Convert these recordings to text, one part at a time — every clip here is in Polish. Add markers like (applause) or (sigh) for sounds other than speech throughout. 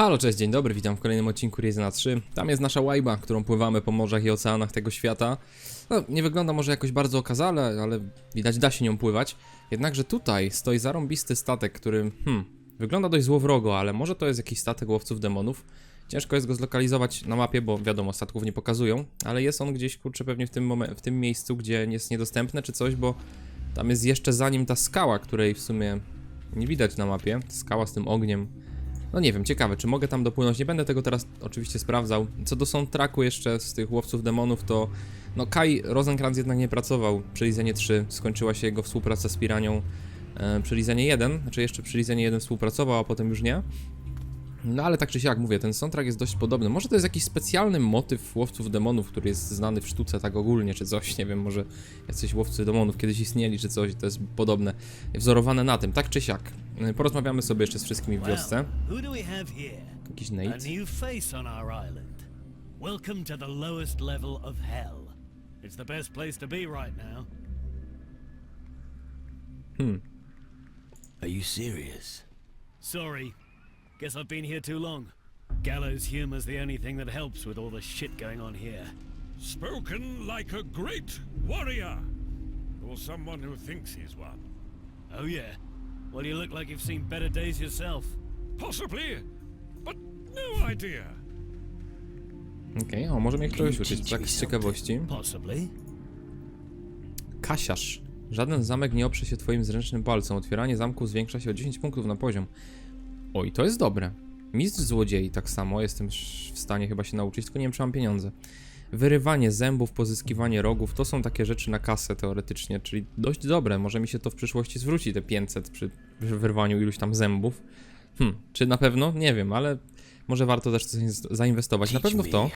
Halo, cześć, dzień dobry, witam w kolejnym odcinku Rizena 3. Tam jest nasza łajba, którą pływamy po morzach i oceanach tego świata. No, nie wygląda może jakoś bardzo okazale, ale widać da się nią pływać. Jednakże tutaj stoi zarąbisty statek, który, hmm, wygląda dość złowrogo, ale może to jest jakiś statek łowców demonów. Ciężko jest go zlokalizować na mapie, bo wiadomo, statków nie pokazują, ale jest on gdzieś, kurczę, pewnie w tym, w tym miejscu, gdzie jest niedostępne czy coś, bo tam jest jeszcze za nim ta skała, której w sumie nie widać na mapie. Skała z tym ogniem. No nie wiem, ciekawe, czy mogę tam dopłynąć. Nie będę tego teraz oczywiście sprawdzał. Co do soundtracku jeszcze z tych łowców demonów, to no Kai Rosenkrantz jednak nie pracował przy Lizenie 3. Skończyła się jego współpraca z Piranią e, przy Lizenie 1. Znaczy jeszcze przy Lizenie 1 współpracował, a potem już nie. No ale tak czy siak, mówię, ten soundtrack jest dość podobny. Może to jest jakiś specjalny motyw łowców demonów, który jest znany w sztuce tak ogólnie, czy coś, nie wiem, może jacyś łowcy demonów kiedyś istnieli, czy coś, to jest podobne, wzorowane na tym, tak czy siak. E, Porozmawiamy sobie jeszcze z wszystkimi w wiosce. Jakiś Nate. Welcome to the lowest level of hell. It's the best place to be right now. Are you serious? Sorry. Guess I've been here too long. Gallows humor's the only thing that helps with all the shit going on here. Spoken like a great warrior, or someone who thinks he's one. Oh yeah? Well, you look like you've seen better days yourself. Possibly, but no idea. Okej, o, może mnie ktoś uczyć, tak z ciekawości. Possibly. Kasiarz. Żaden zamek nie oprze się twoim zręcznym palcem. Otwieranie zamku zwiększa się o 10 punktów na poziom. Oj, to jest dobre. Mistrz złodziei, tak samo. Jestem w stanie chyba się nauczyć, tylko nie wiem, czy mam pieniądze. Wyrywanie zębów, pozyskiwanie rogów, to są takie rzeczy na kasę teoretycznie, czyli dość dobre. Może mi się to w przyszłości zwróci, te 500 przy wyrwaniu iluś tam zębów. Hm, czy na pewno? Nie wiem, ale może warto też coś zainwestować. Na pewno w to.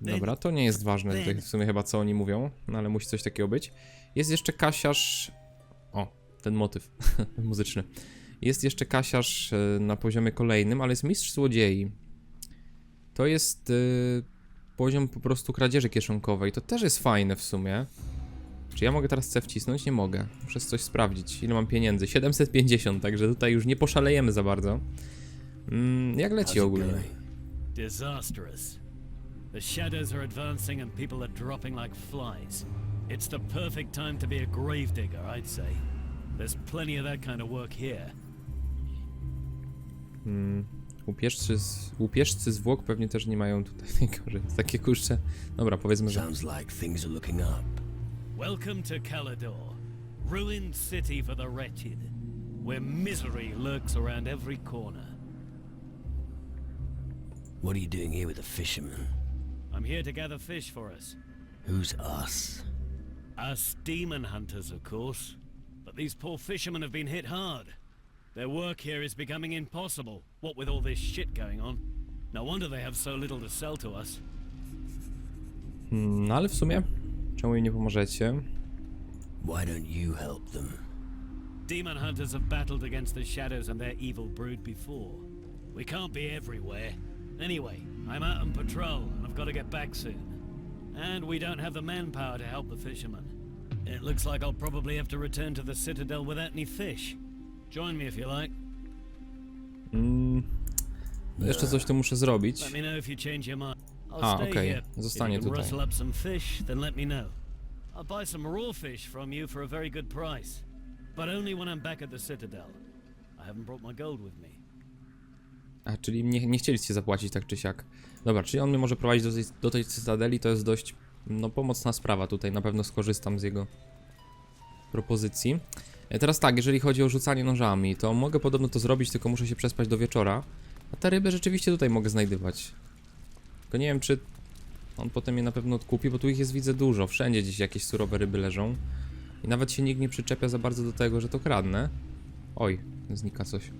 Dobra, to nie jest ważne tutaj w sumie chyba co oni mówią, no ale musi coś takiego być. Jest jeszcze kasiarz. O, ten motyw (laughs) muzyczny. Jest jeszcze kasiarz e, na poziomie kolejnym, ale jest mistrz złodziei. To jest e, poziom po prostu kradzieży kieszonkowej. To też jest fajne w sumie. Czy ja mogę teraz C wcisnąć? Nie mogę. Muszę coś sprawdzić. Ile mam pieniędzy? 750, także tutaj już nie poszalejemy za bardzo. Mm, jak leci ogólnie? Disastrous. The shadows are advancing and people are dropping like flies. It's the perfect time to be a gravedigger, I'd say. There's plenty of that kind of work here. Łupieżcy, z, łupieżcy zwłok pewnie też nie mają tutaj (laughs) najgorzej. Takie kurcze. Dobra, powiedzmy, że. Sounds like things are looking up. Welcome to Calador, ruined city for the wretched, where misery lurks around every corner. What are you doing here with the fishermen? I'm here to gather fish for us. Who's us? Us demon hunters, of course. But these poor fishermen have been hit hard. Their work here is becoming impossible, what with all this shit going on. No wonder they have so little to sell to us. Mm, No ale w sumie, czemu im nie pomożecie? Why don't you help them? Demon hunters have battled against the shadows and their evil brood before. We can't be everywhere. Anyway, I'm out on patrol and I've got to get back soon. And we don't have the manpower to help the fishermen. It looks like I'll probably have to return to the citadel without any fish. Join me if you like. Mm, jeszcze coś tu muszę zrobić. Let me know if you change your mind. I'll A, stay okej. here. Zostanie if you can tutaj. rustle up some fish, then let me know. I'll buy some raw fish from you for a very good price. But only when I'm back at the citadel. I haven't brought my gold with me. A, czyli nie, nie chcieliście zapłacić tak czy siak. Dobra, czyli on mnie może prowadzić do tej, do tej cytadeli, to jest dość, no, pomocna sprawa tutaj. Na pewno skorzystam z jego propozycji. E, Teraz tak, jeżeli chodzi o rzucanie nożami, to mogę podobno to zrobić, tylko muszę się przespać do wieczora. A te ryby rzeczywiście tutaj mogę znajdywać. Tylko nie wiem, czy on potem je na pewno odkupi, bo tu ich jest widzę dużo. Wszędzie gdzieś jakieś surowe ryby leżą. I nawet się nikt nie przyczepia za bardzo do tego, że to kradnę. Oj, znika coś.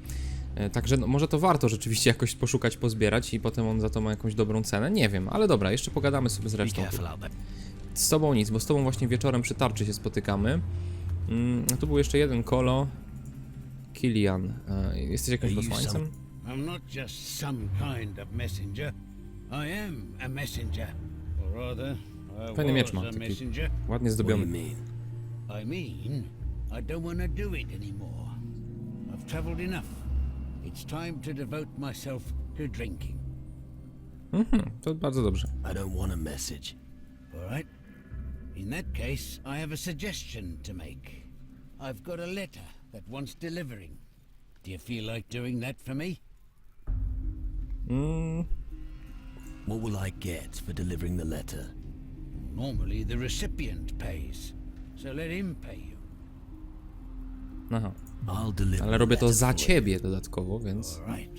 E, Także no, może to warto rzeczywiście jakoś poszukać, pozbierać i potem on za to ma jakąś dobrą cenę. Nie wiem, ale dobra, jeszcze pogadamy sobie z resztą. Z tobą nic, bo z tobą właśnie wieczorem przy tarczy się spotykamy. Mm, tu był jeszcze jeden kolo. Kilian. E, jesteś jakimś posłańcem? I'm not just some kind of messenger. I am a messenger. Or rather, I Fajny miecz was ma, a taki messenger. ładnie zdobiony. I mean, I don't want to do it anymore. I've traveled enough. It's time to devote myself to drinking. Mhm, to bardzo dobrze. I don't want a message. All right. In that case, I have a suggestion to make. I've got a letter that wants delivering. Do you feel like doing that for me? Mm, What will I get for delivering the letter? Normally, the recipient pays, so let him pay you. aha. I'll deliver Ale the robię to za ciebie dodatkowo, więc... All right.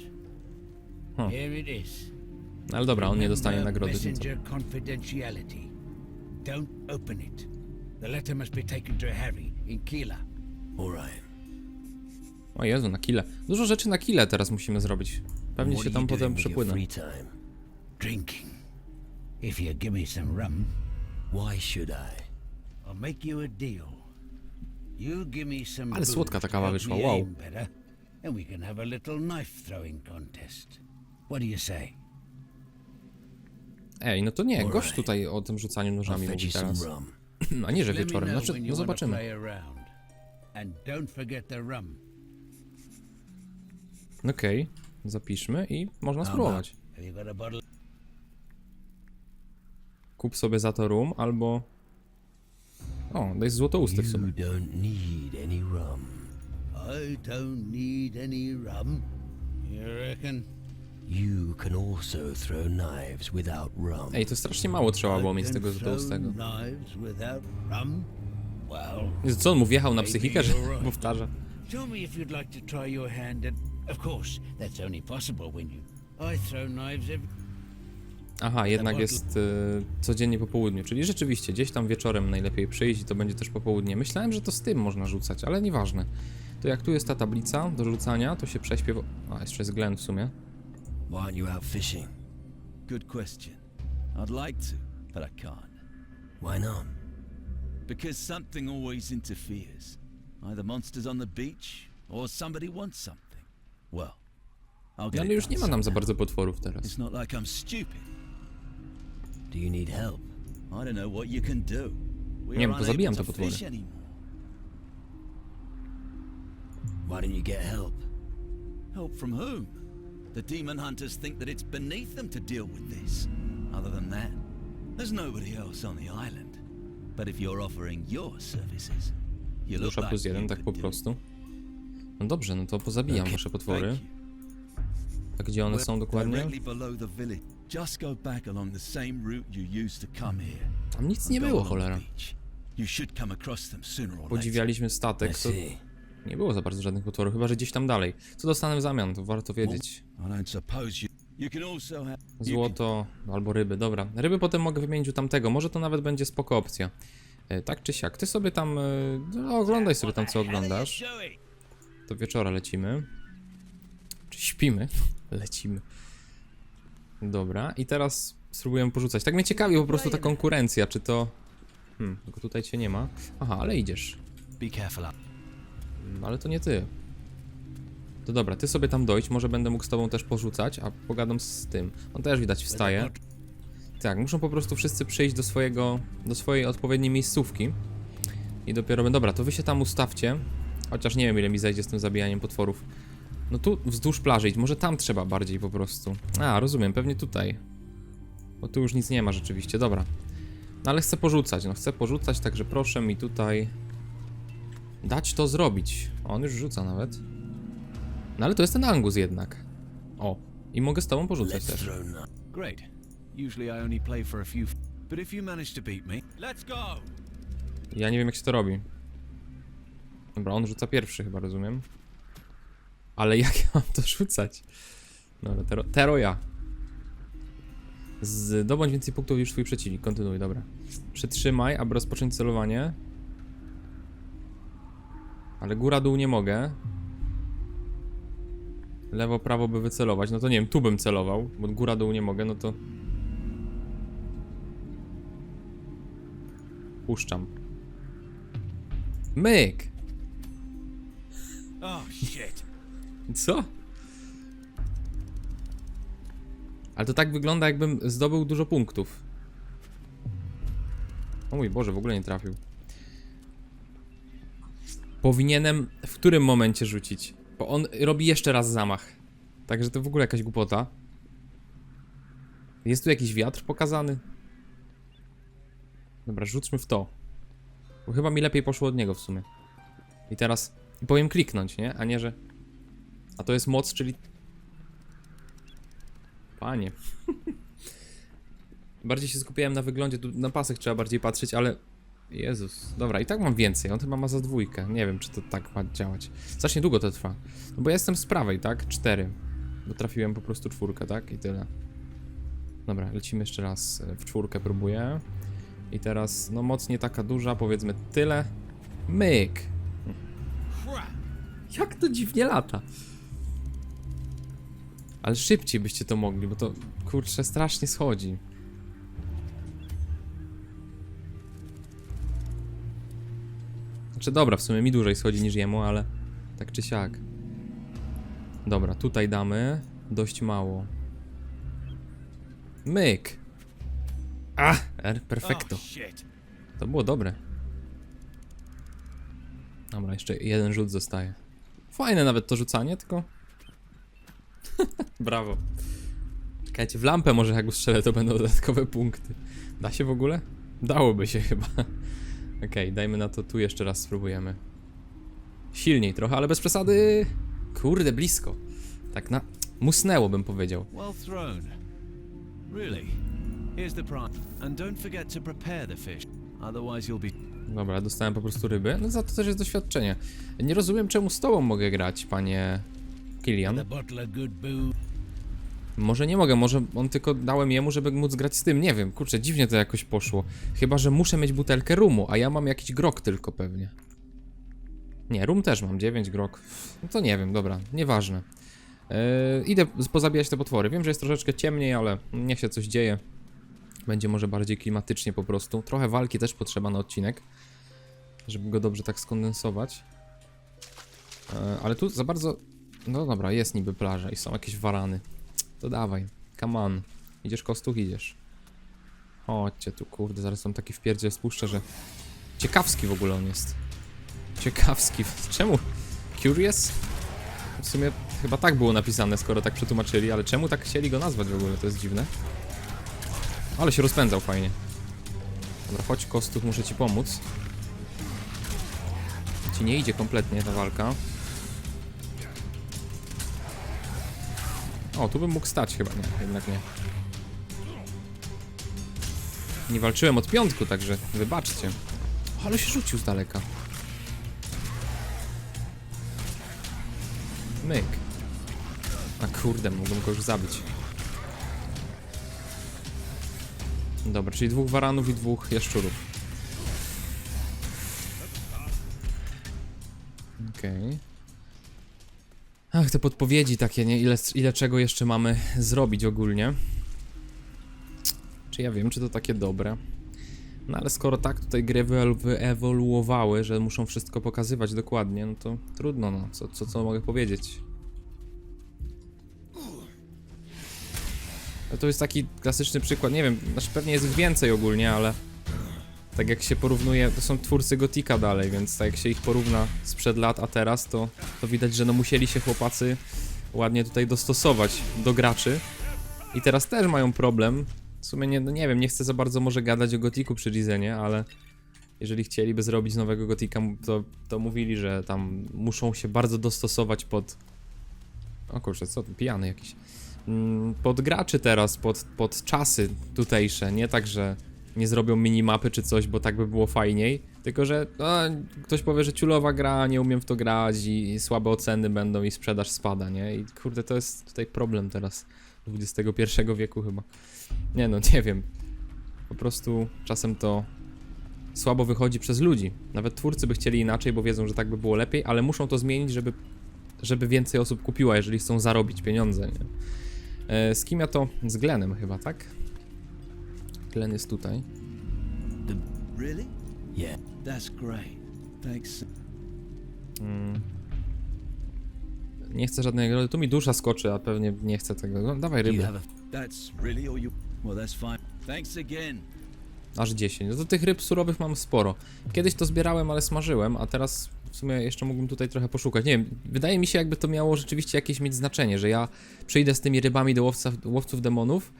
Huh. Here it is. Ale dobra, on nie dostanie nagrody. Messenger confidentiality. Don't open it. The letter must be taken to Harry in Kila. All right. O Jezu, na kile. Dużo rzeczy na kile teraz musimy zrobić. Pewnie What się tam potem przepłynę. Drinking. If you give me some rum, Why should I? I'll make you a deal. You give me some Ale słodka ta to kawa wyszła, wow. and we can have a little knife throwing contest. What do you say? Ej, no to nie, gość tutaj o tym rzucaniu nożami mówi teraz. (clears throat) A nie, że wieczorem. Znaczy, no zobaczymy. Okej, zapiszmy i można spróbować. Kup sobie za to rum albo... O, to jest złotousty w rum. I don't need any rum. You reckon? You can also throw knives without rum. Ej, to strasznie mało trzeba było mieć can tego throw złotoustego. knives without rum? Well, Jezu, Co on mu wjechał na psychikę, że powtarza? tell me if you'd like to try your hand at. Of course, that's only possible when you. I throw knives every. Aha, jednak jest y, codziennie po południu, czyli rzeczywiście gdzieś tam wieczorem najlepiej przyjść i to będzie też po południe. Myślałem, że to z tym można rzucać, ale nieważne. To jak tu jest ta tablica do rzucania, to się prześpiewa... A, jeszcze jest Glen w sumie. Why aren't you out fishing? Good question. I'd like to, but I can't. Why not? Because something always interferes. Either monsters on the beach, or somebody wants something. Well, I'll No get ale it już nie ma nam za bardzo potworów teraz. It's not like I'm stupid. Do you need help? I don't know what you can do. We Nie wiem, are pozabijam unable te to potwory. fish anymore. Why don't you get help? Help from whom? The demon hunters think that it's beneath them to deal with this. Other than that, there's nobody else on the island. But if you're offering your services, you look Dusza like plus jeden, you tak po could do it. prostu. No dobrze, no to pozabijam wasze potwory. A gdzie one są dokładnie? Directly below the village. Just go back along the same route you used to come here. Tam nic nie było, cholera. You should come across them sooner or later. Podziwialiśmy statek, to see. Nie było za bardzo żadnych potworów, chyba że gdzieś tam dalej. Co dostanę w zamian, to warto wiedzieć. Złoto albo ryby, dobra. Ryby potem mogę wymienić u tamtego, może to nawet będzie spoko opcja. E, Tak czy siak, ty sobie tam, e, no, oglądaj sobie tam co oglądasz. Do wieczora lecimy. Czy śpimy? (laughs) Lecimy. Dobra, i teraz spróbujemy porzucać. Tak mnie ciekawi po prostu ta konkurencja, czy to... Hmm, tylko tutaj cię nie ma. Aha, ale idziesz. Be careful Mm, Ale to nie ty. To dobra, ty sobie tam dojdź, może będę mógł z tobą też porzucać, a pogadam z tym. On też widać wstaje. Tak, muszą po prostu wszyscy przyjść do swojego, do swojej odpowiedniej miejscówki. I dopiero będę. Dobra, to wy się tam ustawcie. Chociaż nie wiem ile mi zejdzie z tym zabijaniem potworów. No tu wzdłuż plaży idź, może tam trzeba bardziej po prostu. A, rozumiem, pewnie tutaj. Bo tu już nic nie ma rzeczywiście, dobra. No ale chcę porzucać, no chcę porzucać, także proszę mi tutaj dać to zrobić. On już rzuca nawet. No ale to jest ten Angus jednak. O, i mogę z tobą porzucać też. Great. Usually I only play for a few. But if you manage to beat me, let's go. Ja nie wiem jak się to robi. Dobra, on rzuca pierwszy chyba, rozumiem. Ale jak ja mam to rzucać? Dobra, tero, tero ja. Zdobądź więcej punktów niż twój przeciwnik. Kontynuuj, dobra. Przytrzymaj, aby rozpocząć celowanie. Ale góra-dół nie mogę. Lewo, prawo by wycelować. No to nie wiem, tu bym celował, bo góra-dół nie mogę, no to... Puszczam. Myk! Oh shit. Co? Ale to tak wygląda, jakbym zdobył dużo punktów. O mój Boże, w ogóle nie trafił. Powinienem w którym momencie rzucić? Bo on robi jeszcze raz zamach. Także to w ogóle jakaś głupota. Jest tu jakiś wiatr pokazany? Dobra, rzućmy w to. Bo chyba mi lepiej poszło od niego w sumie. I teraz i powiem kliknąć, nie? A nie, że... A to jest moc, czyli... Panie. (laughs) bardziej się skupiałem na wyglądzie, tu na pasek trzeba bardziej patrzeć, ale... Jezus. Dobra, i tak mam więcej, on chyba ma za dwójkę. Nie wiem, czy to tak ma działać. Strasznie długo to trwa. No bo ja jestem z prawej, tak? Cztery. Bo trafiłem po prostu czwórkę, tak? I tyle. Dobra, lecimy jeszcze raz. W czwórkę próbuję. I teraz, no moc nie taka duża, powiedzmy tyle. Myk! Jak to dziwnie lata. Ale szybciej byście to mogli, bo to kurczę strasznie schodzi. Znaczy dobra, w sumie mi dłużej schodzi niż jemu, ale tak czy siak. Dobra, tutaj damy dość mało. Myk! A, R, perfekto. Oh. To było dobre. Dobra, jeszcze jeden rzut zostaje. Fajne nawet to rzucanie, tylko... (laughs) Brawo. Czekajcie, w lampę może jak ustrzelę, to będą dodatkowe punkty. Da się w ogóle? Dałoby się chyba. Okej, dajmy na to tu jeszcze raz spróbujemy. Silniej trochę, ale bez przesady. Kurde, blisko. Tak na... Musnęło bym powiedział. Well thrown. Really? Here's the prize. And don't forget to prepare the fish. Otherwise you'll be... Dobra, dostałem po prostu ryby. No za to też jest doświadczenie. Nie rozumiem czemu z tobą mogę grać, panie Kilian. Może nie mogę, może on tylko dałem jemu, żeby móc grać z tym. Nie wiem, kurczę, dziwnie to jakoś poszło. Chyba, że muszę mieć butelkę rumu, a ja mam jakiś grog tylko pewnie. Nie, rum też mam, 9 grog. No to nie wiem, dobra, nieważne. Yy, idę pozabijać te potwory. Wiem, że jest troszeczkę ciemniej, ale niech się coś dzieje. Będzie może bardziej klimatycznie po prostu. Trochę walki też potrzeba na odcinek, żeby go dobrze tak skondensować. Yy, ale tu za bardzo... No dobra, jest niby plaża i są jakieś warany. To dawaj, come on. Idziesz kostuch, idziesz. Chodźcie tu, kurde, zaraz tam taki wpierdziel spuszczę, że... Ciekawski w ogóle on jest. Ciekawski. (laughs) Czemu? Curious? W sumie chyba tak było napisane, skoro tak przetłumaczyli, ale czemu tak chcieli go nazwać w ogóle? To jest dziwne. Ale się rozpędzał fajnie. Dobra, chodź kostuch, muszę ci pomóc. Ci nie idzie kompletnie ta walka. O, tu bym mógł stać chyba, nie, jednak nie. Nie walczyłem od piątku, także wybaczcie. Ale się rzucił z daleka. Myk. A kurde, mogłem go już zabić. Dobra, czyli dwóch waranów i dwóch jaszczurów. Okej. Ach, te podpowiedzi takie, nie? Ile, ile czego jeszcze mamy zrobić ogólnie. Czy ja wiem, czy to takie dobre? No ale skoro tak tutaj gry wyewoluowały, że muszą wszystko pokazywać dokładnie, no to trudno, no. Co, co, co mogę powiedzieć? To jest taki klasyczny przykład, nie wiem, znaczy pewnie jest ich więcej ogólnie, ale tak jak się porównuje, to są twórcy Gotika dalej, więc tak jak się ich porówna sprzed lat, a teraz, to, to widać, że no musieli się chłopacy ładnie tutaj dostosować do graczy. I teraz też mają problem. W sumie nie, no nie wiem, nie chcę za bardzo może gadać o Gotiku przy Rizenie, ale jeżeli chcieliby zrobić nowego Gotika, to, to mówili, że tam muszą się bardzo dostosować pod... O kurczę, co, pijany jakiś. Mm, Pod graczy teraz, pod, pod czasy tutejsze, nie tak, że nie zrobią minimapy czy coś, bo tak by było fajniej. Tylko, że a, ktoś powie, że ciulowa gra, nie umiem w to grać i, i słabe oceny będą i sprzedaż spada, nie? I kurde, to jest tutaj problem teraz XXI wieku chyba. Nie no, nie wiem. Po prostu czasem to słabo wychodzi przez ludzi. Nawet twórcy by chcieli inaczej, bo wiedzą, że tak by było lepiej, ale muszą to zmienić, żeby, żeby więcej osób kupiła, jeżeli chcą zarobić pieniądze, nie? E, z kim ja to? Z Glenem chyba, tak? Glen jest tutaj. Really? Yeah. That's great. Thanks. Mm. Nie chcę żadnego, ale tu mi dusza skoczy, a pewnie nie chcę tego. No, dawaj ryby. That's really all you... Well, that's fine. Thanks again. Aż 10. No to tych ryb surowych mam sporo. Kiedyś to zbierałem, ale smażyłem, a teraz W sumie jeszcze mógłbym tutaj trochę poszukać. Nie wiem, wydaje mi się jakby to miało rzeczywiście jakieś mieć znaczenie, że ja przyjdę z tymi rybami do łowca, łowców demonów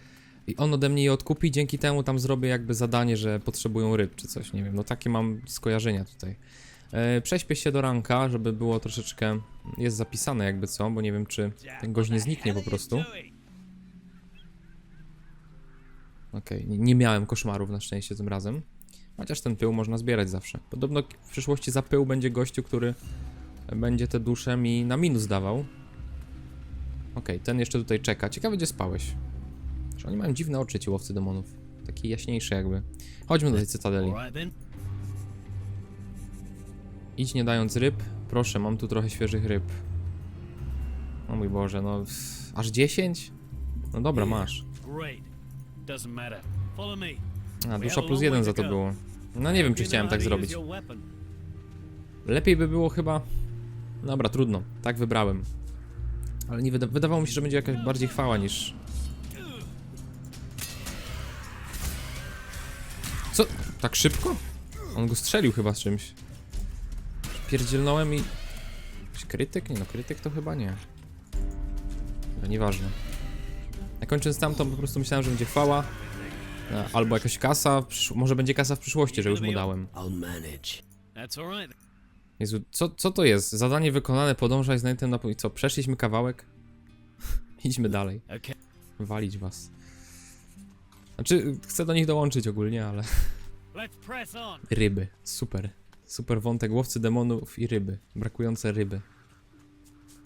i on ode mnie je odkupi, dzięki temu tam zrobię jakby zadanie, że potrzebują ryb czy coś, nie wiem, no takie mam skojarzenia tutaj. E, prześpię się do ranka, żeby było troszeczkę, jest zapisane jakby co, bo nie wiem czy ten gość nie zniknie po prostu. Okej, nie, nie miałem koszmarów na szczęście tym razem. Chociaż ten pył można zbierać zawsze. Podobno w przyszłości za pył będzie gościu, który będzie te dusze mi na minus dawał. Okej, ten jeszcze tutaj czeka. Ciekawe gdzie spałeś. Oni mają dziwne oczy ci łowcy demonów. Takie jaśniejsze jakby. Chodźmy do tej cytadeli. Idź nie dając ryb. Proszę, mam tu trochę świeżych ryb. O mój Boże, no... Aż 10? No dobra, masz. A, dusza plus jeden za to było. No nie wiem, czy chciałem tak zrobić. Lepiej by było chyba... Dobra, trudno. Tak wybrałem. Ale nie wyda wydawało mi się, że będzie jakaś bardziej chwała niż... Tak szybko? On go strzelił chyba z czymś. Pierdzielnąłem i... Jakiś krytyk? Nie no, krytyk to chyba nie. Ale nieważne. Ja kończąc tamtą po prostu myślałem, że będzie chwała. e, Albo jakaś kasa, może będzie kasa w przyszłości, że już mu dałem. Jezu, co, co to jest? Zadanie wykonane, podążaj z najtem na... I co, przeszliśmy kawałek? (laughs) Idźmy dalej. Walić was. Znaczy, chcę do nich dołączyć ogólnie, ale... Ryby. Super. Super wątek łowcy demonów i ryby. Brakujące ryby.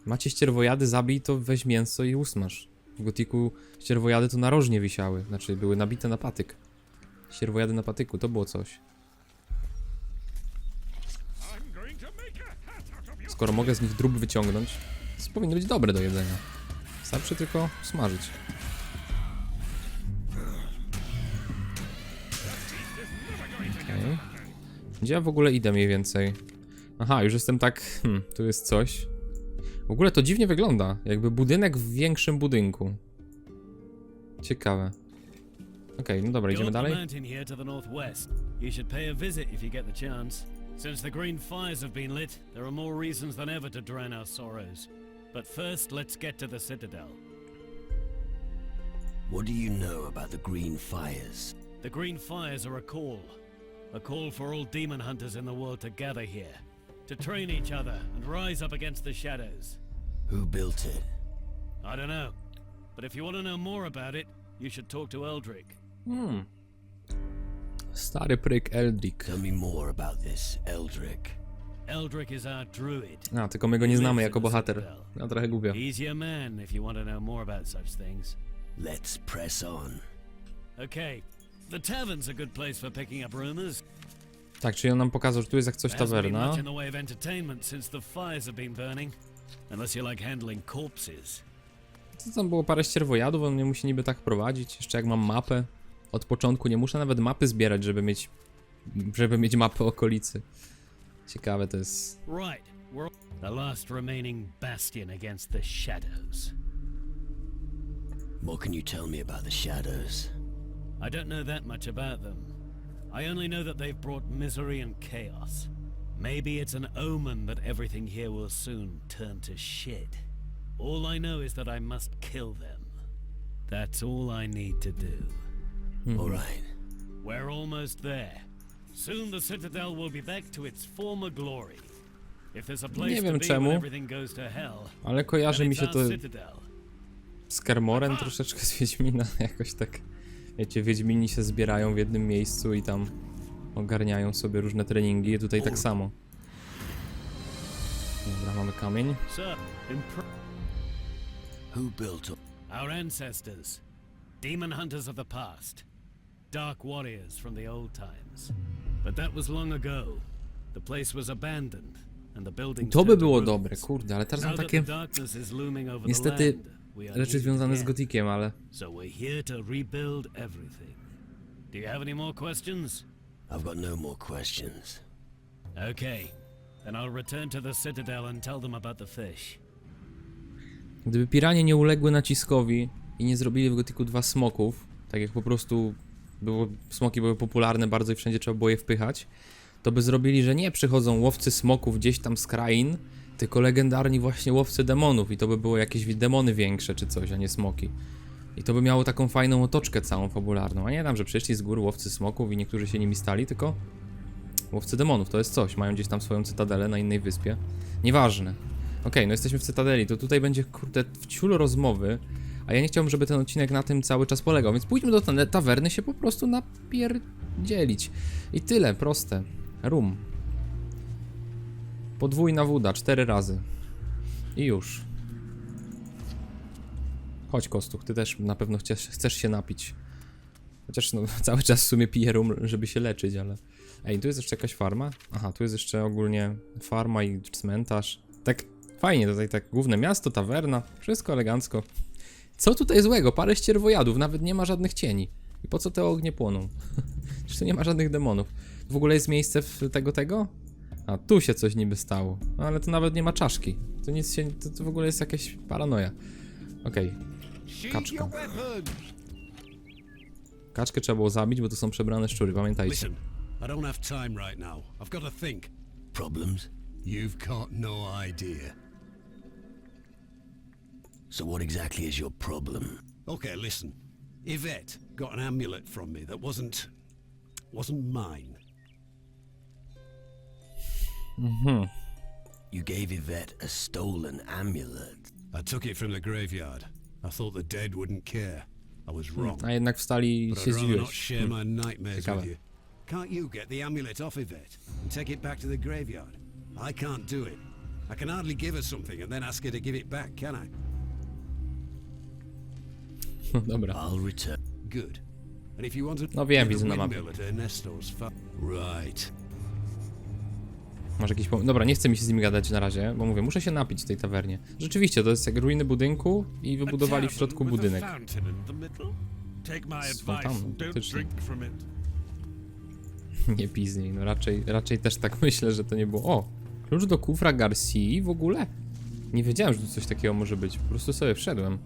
Macie ścierwojady, zabij to weź mięso i usmaż. W gotiku ścierwojady to narożnie wisiały. Znaczy, były nabite na patyk. Ścierwojady na patyku, to było coś. Skoro mogę z nich drób wyciągnąć, to powinno być dobre do jedzenia. Wystarczy tylko smażyć. Gdzie ja w ogóle idę mniej więcej? Aha, już jestem tak... Hmm, tu jest coś. W ogóle to dziwnie wygląda, jakby budynek w większym budynku. Ciekawe. Okej, no dobra, idziemy dalej. Since the green fires have been lit, there are more reasons than ever to drown our sorrows. But first, let's get to the citadel. What do you know about the green fires? The green fires are a call. A call for all demon hunters in the world to gather here. To train each other and rise up against the shadows. Who built it? I don't know. But if you want to know more about it, you should talk to Eldrick. Hmm. Stary pryk Eldrick. Tell me more about this, Eldrick. Eldrick is our druid. A, tylko my go nie znamy jako bohater. Ja trochę gubię. He's your man if you want to know more about such things. Let's press on. Okay, the tavern's a good place for picking up rumors. Tak, czyli on nam pokazał, że tu jest jak coś tawerna. much in the way of entertainment since the fires have been burning. Unless you like handling corpses. To tam było parę ścierwojadów, on mnie musi niby tak prowadzić. Jeszcze jak mam mapę. Od początku nie muszę nawet mapy zbierać, żeby mieć... Żeby mieć mapę okolicy. Ciekawe to jest. Right, we're the last remaining bastion against the shadows. What can you tell me about the shadows? I don't know that much about them. I only know that they've brought misery and chaos. Maybe it's an omen that everything here will soon turn to shit. All I know is that I must kill them. That's all I need to do. Hmm. All right. We're almost there. Soon the Citadel will be back to its former glory. If there's a place Nie to wiem be czemu, when everything goes to hell, Ale kojarzy mi się to z Kermorem troszeczkę z Wiedźmina. (laughs) Jakoś tak... Wiecie, Wiedźmini się zbierają w jednym miejscu i tam ogarniają sobie różne treningi. I tutaj tak samo. Dobra, mamy kamień. Who built Our ancestors, demon hunters of the past, dark warriors from the old times. But that was long ago. The place was abandoned, and the buildings To by było dobre, kurde, ale teraz mam takie niestety rzeczy związane z gotikiem, ale... So we're here to rebuild everything. Do you have any more questions? I've got no more questions. Okay. Then I'll return to the Citadel and tell them about the fish. Gdyby piranie nie uległy naciskowi i nie zrobili w Gotiku dwa smoków, tak jak po prostu było, smoki były popularne bardzo i wszędzie trzeba było je wpychać, to by zrobili, że nie przychodzą łowcy smoków gdzieś tam z krain, tylko legendarni właśnie łowcy demonów i to by było jakieś demony większe czy coś, a nie smoki. I to by miało taką fajną otoczkę całą fabularną, a nie tam, że przyszli z gór łowcy smoków i niektórzy się nimi stali, tylko łowcy demonów, to jest coś, mają gdzieś tam swoją cytadelę na innej wyspie. Nieważne. Okej, no jesteśmy w cytadeli, to tutaj będzie, kurde, wciul rozmowy, a ja nie chciałbym, żeby ten odcinek na tym cały czas polegał, więc pójdźmy do ta- tawerny się po prostu napierdzielić. I tyle, proste. Rum. Podwójna woda, cztery razy. I już. Chodź, Kostuch, ty też na pewno chcesz, chcesz się napić. Chociaż no, (laughs) cały czas w sumie piję rum, żeby się leczyć, ale... Ej, tu jest jeszcze jakaś farma? Aha, tu jest jeszcze ogólnie farma i cmentarz. Tak fajnie, tutaj tak główne miasto, tawerna, wszystko elegancko. Co tutaj złego? Parę ścierwojadów, nawet nie ma żadnych cieni. I po co te ognie płoną? (laughs) Tu nie ma żadnych demonów. W ogóle jest miejsce w tego, tego? A, tu się coś niby stało. No, ale to nawet nie ma czaszki. To nic się... To, to w ogóle jest jakaś paranoja. Okej. Kaczka. Kaczkę trzeba było zabić, bo to są przebrane szczury, pamiętajcie. Listen, I don't have time right now. I've got to think. Problems? You've got no idea. So what exactly is your problem? Okay, listen. Yvette got an amulet from me that wasn't wasn't mine. Mm-hmm. You gave Yvette a stolen amulet. I took it from the graveyard. I thought the dead wouldn't care. I was hmm. wrong. A jednak wstali But się I'd rather not zdziwiłeś. share hmm. my nightmares Ciekawe. with you. Can't you get the amulet off Yvette and take it back to the graveyard? I can't do it. I can hardly give her something and then ask her to give it back, can I? (laughs) Dobra. I'll return. Good. And if you want to No wiem, the widzę na mapie. windmill at Ernesto's fa- Right. Masz jakiś pom- Dobra, nie chcę mi się z nimi gadać na razie, bo mówię, muszę się napić w tej tawernie. Rzeczywiście, to jest jak ruiny budynku i wybudowali w środku budynek. Z faktycznie. (laughs) Nie pij z niej, no raczej, raczej też tak (laughs) myślę, że to nie było. O! Klucz do kufra Garcia w ogóle? Nie wiedziałem, że tu coś takiego może być. Po prostu sobie wszedłem.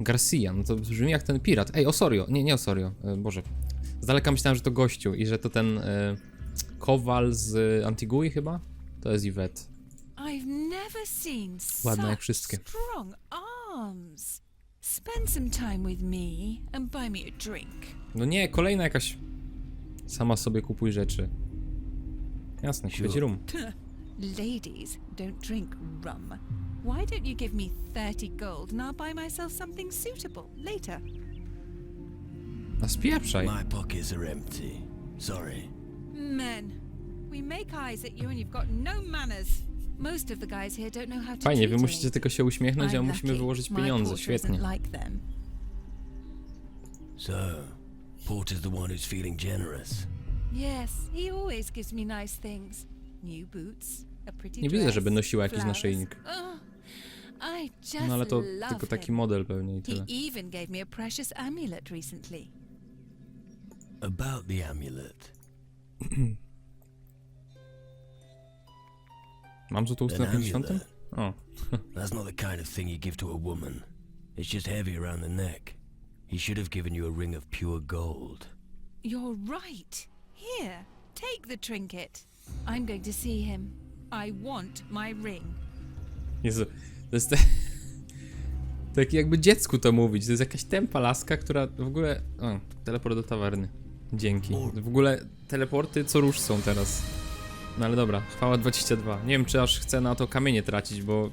Garcia, no to brzmi jak ten pirat. Ej, Osorio. Nie, nie Osorio. E, Boże. Z daleka myślałem, że to gościu i że to ten e, kowal z Antigui chyba? To jest Yvette. I've never seen Ładne jak such wszystkie. strong arms. Spend some time with me and buy me a drink. No nie, kolejna jakaś... Sama sobie kupuj rzeczy. Jasne, świeci rum. Ladies don't drink rum. Why don't you give me 30 gold and I'll buy myself something suitable later? A spieprzaj. My pockets are empty. Sorry. Men, we make eyes at you and you've got no manners. Most of the guys here don't know how to Fajnie, wy treat musicie tylko się uśmiechnąć, a I'm musimy wyłożyć pieniądze. Świetnie. So, Porter's the one who's feeling generous. Yes, he always gives me nice things. New boots, a pretty Nie dress, widzę, żeby nosiła jakiś naszyjnik. Oh, I just No ale to love tylko taki model pewnie i He tyle. even gave me a precious amulet recently. About the amulet. (clears throat) Mam złotą ustę na An 50? amulet. O, That's not the kind of thing you give to a woman. It's just heavy around the neck. He should have given you a ring of pure gold. You're right. Here, take the trinket. I'm going to see him. I want my ring. Jezu, to jest. Tak jakby dziecku to mówić, to jest jakaś tempa laska, która w ogóle... O, teleport do tawerny. Dzięki. W ogóle teleporty co róż są teraz. No ale dobra, chwała 22. Nie wiem, czy aż chcę na to kamienie tracić, bo...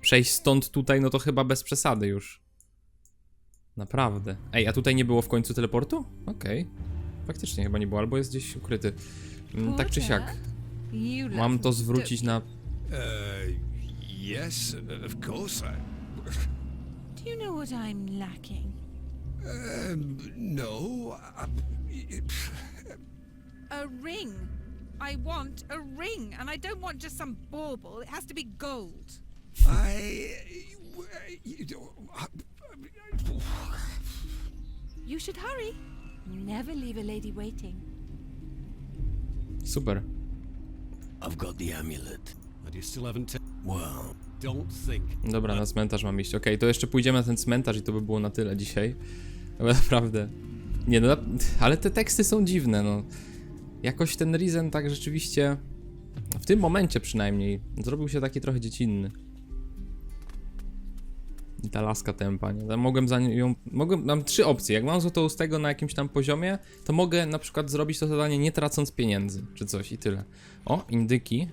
Przejść stąd tutaj, no to chyba bez przesady już. Naprawdę. Ej, a tutaj nie było w końcu teleportu? Okej. Faktycznie chyba nie było, albo jest gdzieś ukryty. Mm, tak czy siak. Mam to zwrócić na... Uh, yes, of course I. Do you know what I'm lacking? Um, no. I, A ring. I want a ring, and I don't want just some bauble. It has to be gold. I. You should hurry. Never leave a lady waiting. Super. I've got the amulet. And you still haven't. Well, don't think. Dobra, na cmentarz mam iść. Okej, to jeszcze pójdziemy na ten cmentarz i to by było na tyle dzisiaj. Ale naprawdę. Nie no, ale te teksty są dziwne, no. Jakoś ten Risen tak rzeczywiście, w tym momencie przynajmniej, zrobił się taki trochę dziecinny. I ta laska tempa, nie? Mogłem za nią, mogłem, mam trzy opcje, jak mam złotoustego na jakimś tam poziomie, to mogę na przykład zrobić to zadanie nie tracąc pieniędzy, czy coś i tyle. O, indyki.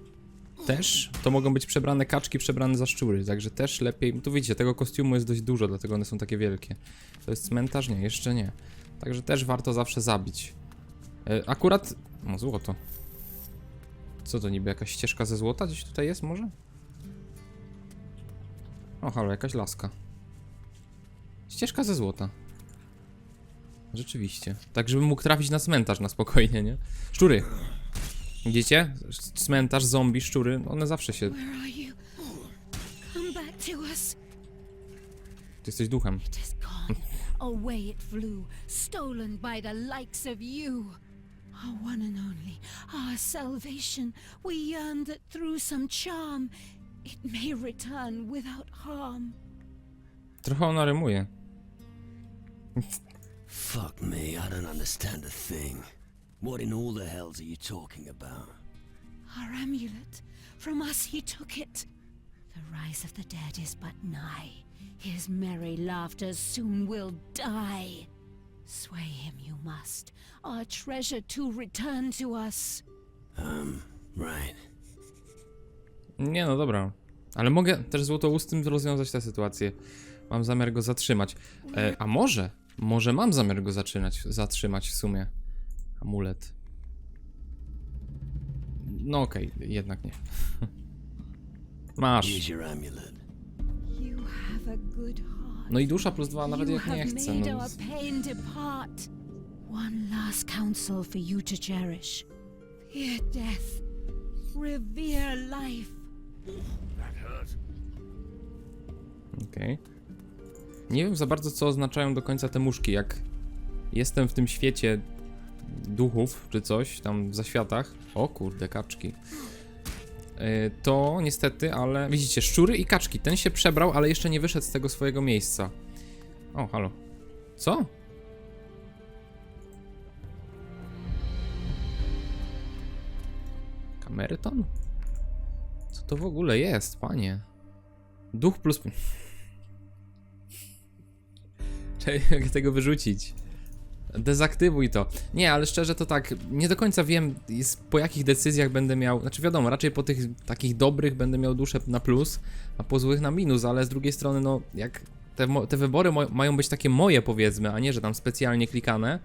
Też, to mogą być przebrane kaczki przebrane za szczury, także też lepiej, tu widzicie, tego kostiumu jest dość dużo, dlatego one są takie wielkie. To jest cmentarz? Nie, jeszcze nie. Także też warto zawsze zabić. E, akurat, no złoto. Co to niby, jakaś ścieżka ze złota gdzieś tutaj jest może? O, halo, jakaś laska. Ścieżka ze złota. Rzeczywiście. Tak, żebym mógł trafić na cmentarz na spokojnie, nie? Szczury. Widzicie? Cmentarz, zombie, szczury, one zawsze się... Ty jesteś duchem. Away it flew, stolen by the likes of you. Our one and only, our salvation. We yearn that through some charm it may return without harm. Trochę ona rymuje. Fuck me, I don't understand a thing. What in all the hells are you talking about? Our amulet. From us he took it. The rise of the dead is but nigh. His merry laughter soon will die. Sway him you must, our treasure to return to us. Um, right. Nie no, dobra. Ale mogę też złotoustym rozwiązać tę sytuację. Mam zamiar go zatrzymać. E, a może? Może mam zamiar go zaczynać, zatrzymać w sumie. Amulet. No okej, jednak nie. (laughs) Masz. Here's your amulet. No i dusza plus dwa, nawet you jak nie have chcę. made No. our pain depart. One last counsel for you to cherish. Fear death. Revere life. That hurt. Okej. Nie wiem za bardzo, co oznaczają do końca te muszki. Jak jestem w tym świecie duchów, czy coś, tam w zaświatach. O kurde, kaczki. Yy, To niestety, ale widzicie, szczury i kaczki. Ten się przebrał, ale jeszcze nie wyszedł z tego swojego miejsca. O, halo. Co? Kameryton? Co to w ogóle jest, panie? Duch plus. (laughs) Jak tego wyrzucić? Dezaktywuj to. Nie, ale szczerze to tak, nie do końca wiem po jakich decyzjach będę miał, znaczy wiadomo, raczej po tych takich dobrych będę miał duszę na plus, a po złych na minus, ale z drugiej strony no jak te, te wybory mają być takie moje powiedzmy, a nie, że tam specjalnie klikane,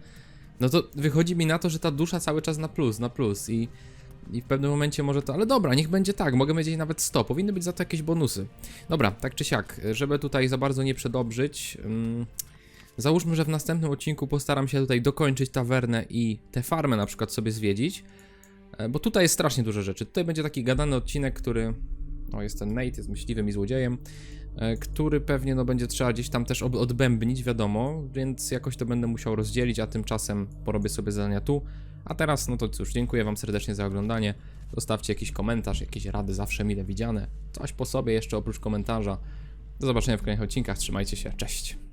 no to wychodzi mi na to, że ta dusza cały czas na plus, na plus i i w pewnym momencie może to, ale dobra, niech będzie tak, mogę mieć nawet 100, powinny być za to jakieś bonusy. Dobra, tak czy siak, żeby tutaj za bardzo nie przedobrzyć, mm, załóżmy, że w następnym odcinku postaram się tutaj dokończyć tawernę i tę farmę na przykład sobie zwiedzić, e, bo tutaj jest strasznie dużo rzeczy. Tutaj będzie taki gadany odcinek, który, o jest ten Nate, jest myśliwym i złodziejem, e, który pewnie no będzie trzeba gdzieś tam też odbębnić, wiadomo, więc jakoś to będę musiał rozdzielić, a tymczasem porobię sobie zadania tu. A teraz, no to cóż, dziękuję Wam serdecznie za oglądanie. Zostawcie jakiś komentarz, jakieś rady, zawsze mile widziane. Coś po sobie jeszcze oprócz komentarza. Do zobaczenia w kolejnych odcinkach, trzymajcie się, cześć.